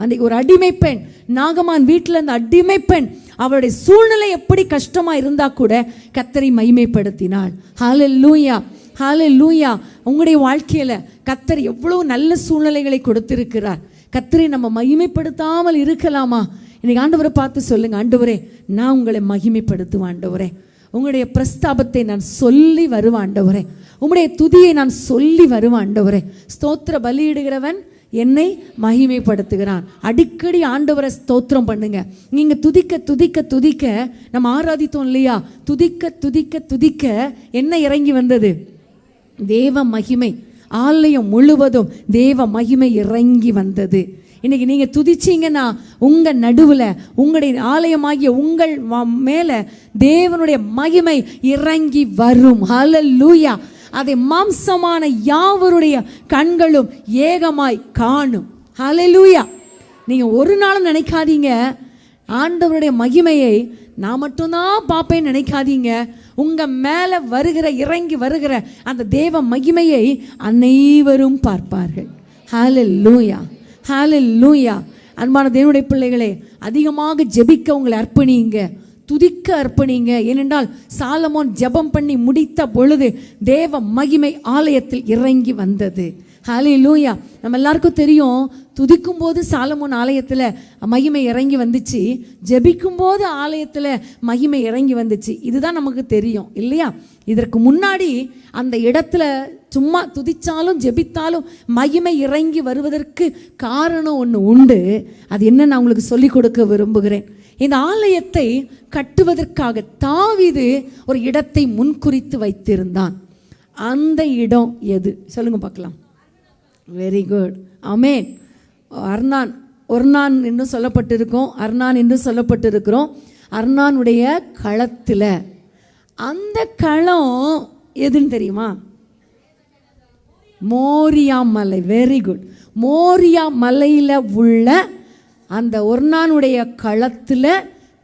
அன்றைக்கு ஒரு அடிமை பெண் நாகமான் வீட்டில் இருந்த அடிமை பெண் அவளுடைய சூழ்நிலை எப்படி கஷ்டமாக இருந்தால் கூட கத்தரை மைமைப்படுத்தினாள் ஹாலே லூயா ஹாலே லூயா உங்களுடைய வாழ்க்கையில் கத்தர் எவ்வளோ நல்ல சூழ்நிலைகளை கொடுத்திருக்கிறார். கத்தரை நம்ம மகிமைப்படுத்தாமல் இருக்கலாமா? இன்னைக்கு ஆண்டவரை பார்த்து சொல்லுங்க ஆண்டவரே நான் உங்களை மகிமைப்படுத்துவேன் ஆண்டவரே. உங்களுடைய பிரஸ்தாபத்தை நான் சொல்லி வருவேன் ஆண்டவரே. உங்களுடைய துதியை நான் சொல்லி வருவேன் ஆண்டவரே. ஸ்தோத்திர பலியிடுகிறவன் என்னை மகிமைப்படுத்துகிறான். அடிக்கடி ஆண்டவரை ஸ்தோத்திரம் பண்ணுங்க. நீங்க துதிக்க துதிக்க துதிக்க நம்ம ஆராதித்தோம் இல்லையா? துதிக்க துதிக்க துதிக்க என்ன இறங்கி வந்தது? தேவ மகிமை. ஆலயம் முழுவதும் தேவ மகிமை இறங்கி வந்தது. இன்னைக்கு நீங்க துதிச்சீங்கன்னா உங்க நடுவுல உங்களுடைய ஆலயமாகிய உங்கள் மேலே மேல தேவனுடைய மகிமை இறங்கி வரும். ஹalleluya அதை மாம்சமான யாவருடைய கண்களும் ஏகமாய் காணும். ஹலலூயா நீங்கள் ஒரு நாளும் நினைக்காதீங்க. ஆண்டவருடைய மகிமையை நான் மட்டும்தான் பார்ப்பேன்னு நினைக்காதீங்க. உங்கள் மேலே வருகிற இறங்கி வருகிற அந்த தேவ மகிமையை அனைவரும் பார்ப்பார்கள். ஹalleluya லூயா அன்பான தேவனுடைய பிள்ளைகளே அதிகமாக ஜெபிக்க உங்களை அர்ப்பணிங்க துதிக்க அர்ப்பணிங்க. ஏனென்றால் சாலமோன் ஜெபம் பண்ணி முடித்த பொழுது தேவ மகிமை ஆலயத்தில் இறங்கி வந்தது. ஹாலே லூயா நம்ம எல்லாருக்கும் தெரியும் துதிக்கும் போது சாலமோன் ஆலயத்தில் மகிமை இறங்கி வந்துச்சு. ஜெபிக்கும் போது ஆலயத்தில் மகிமை இறங்கி வந்துச்சு. இதுதான் நமக்கு தெரியும் இல்லையா? இதற்கு முன்னாடி அந்த இடத்துல சும்மா துதிச்சாலும் ஜெபித்தாலும் மகிமை இறங்கி வருவதற்கு காரணம் ஒன்று உண்டு. அது என்ன நான் உங்களுக்கு சொல்லிக் கொடுக்க விரும்புகிறேன். இந்த ஆலயத்தை கட்டுவதற்காக தாவிது ஒரு இடத்தை முன்குறித்து வைத்திருந்தான். அந்த இடம் எது? சொல்லுங்க பார்க்கலாம். வெரி குட் அமேன் அர்னான் ஒர்னான் என்று சொல்லப்பட்டிருக்கோம் அர்னான் என்று சொல்லப்பட்டிருக்கிறோம். அர்னானுடைய களத்தில். அந்த களம் எதுன்னு தெரியுமா? மோரியா மலை. வெரி குட் மோரியா மலையில் உள்ள அந்த ஒர்னானுடைய களத்தில்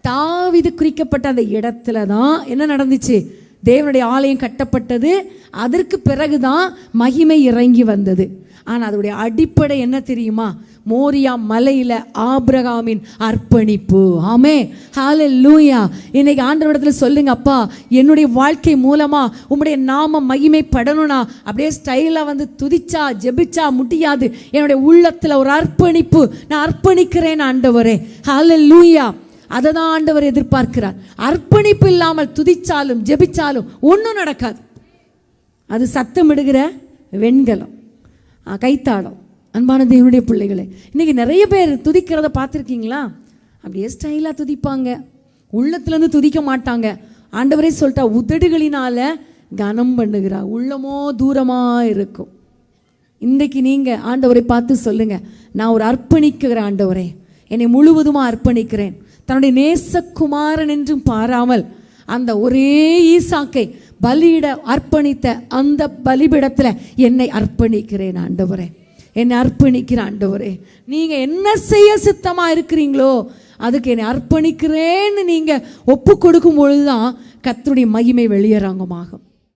தாவிது குறிக்கப்பட்ட அந்த இடத்துல தான் என்ன நடந்துச்சு? தேவனுடைய ஆலயம் கட்டப்பட்டது. அதற்கு பிறகுதான் மகிமை இறங்கி வந்தது. ஆனால் அதோடைய அடிப்படை என்ன தெரியுமா? மோரியா மலையில் ஆப்ரகாமின் அர்ப்பணிப்பு. ஆமே. ஹாலே லூயா இன்னைக்கு ஆண்டவரிடத்தில் சொல்லுங்க அப்பா என்னுடைய வாழ்க்கை மூலமா உம்முடைய நாம மகிமைப்படணும்னா. அப்படியே ஸ்டைலாக வந்து துதிச்சா ஜெபிச்சா முடியாது. என்னுடைய உள்ளத்தில் ஒரு அர்ப்பணிப்பு. நான் அர்ப்பணிக்கிறேன் ஆண்டவரே. ஹாலே லூயா அதை தான் ஆண்டவர் எதிர்பார்க்கிறார். அர்ப்பணிப்பு இல்லாமல் துதிச்சாலும் ஜெபிச்சாலும் ஒன்றும் நடக்காது. அது சத்தமிடுகிற வெண்கலம். கைத்தாளம். அன்பான தேவனுடைய பிள்ளைகளே இன்றைக்கி நிறைய பேர் துதிக்கிறத பார்த்துருக்கீங்களா? அப்படியே ஸ்டைலாக துதிப்பாங்க. உள்ளத்துலேருந்து துதிக்க மாட்டாங்க. ஆண்டவரே சொல்லிட்டா உதடுகளினால் கனம் பண்ணுகிறா. உள்ளமோ தூரமாக இருக்கும். இன்றைக்கு நீங்கள் ஆண்டவரை பார்த்து சொல்லுங்கள் நான் ஒரு அர்ப்பணிக்கிற ஆண்டவரே. என்னை முழுவதுமாக அர்ப்பணிக்கிறேன். தன்னுடைய நேசகுமாரன் என்றும் பாராமல் அந்த ஒரே ஈசாக்கை பலியிட அர்ப்பணித்த அந்த பலிபிடத்தில் என்னை அர்ப்பணிக்கிறேன் ஆண்டவரே. என்னை அர்ப்பணிக்கிற ஆண்டவரே. நீங்கள் என்ன செய்ய சித்தமாக இருக்கிறீங்களோ அதுக்கு என்னை அர்ப்பணிக்கிறேன்னு நீங்கள் ஒப்பு கொடுக்கும் பொழுது தான் கத்தருடைய மகிமை வெளியேறாங்கமாகும்